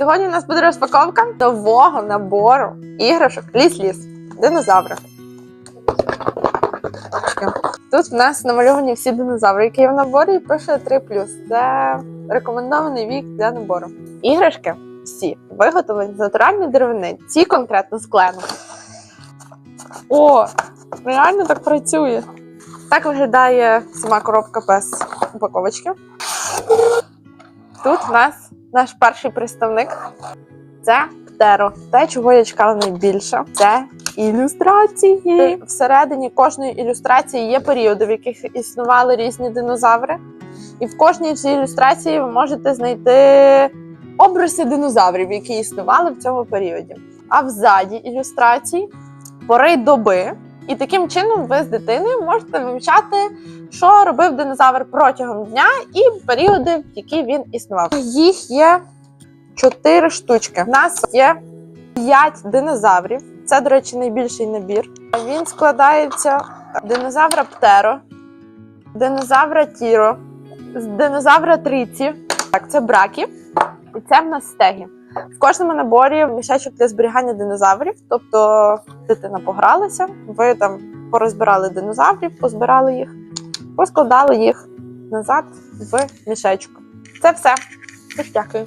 Сьогодні у нас буде розпаковка нового набору іграшок Ліс-ліс. Динозаври. Тут в нас намальовані всі динозаври, які є в наборі, і пише 3 Це рекомендований вік для набору. Іграшки всі виготовлені з натуральної деревини. Ці конкретно з клену. О, реально так працює. Так виглядає сама коробка без упаковочки. Тут в нас наш перший представник. Це Птеро. Те, чого я чекала найбільше, це ілюстрації. Всередині кожної ілюстрації є періоди, в яких існували різні динозаври. І в кожній цій ілюстрації ви можете знайти обриси динозаврів, які існували в цьому періоді. А взаді ілюстрацій пори доби. І таким чином ви з дитиною можете вивчати, що робив динозавр протягом дня і періоди, в які він існував. Їх є чотири штучки. У нас є п'ять динозаврів. Це, до речі, найбільший набір. Він складається з динозавра Птеро, динозавра Тіро, динозавра Тріці. Так, це бракі, і це в нас стегі. В кожному наборі мішечок для зберігання динозаврів. Тобто дитина погралася, ви там порозбирали динозаврів, позбирали їх, поскладали їх назад в мішечок. Це все. Дякую.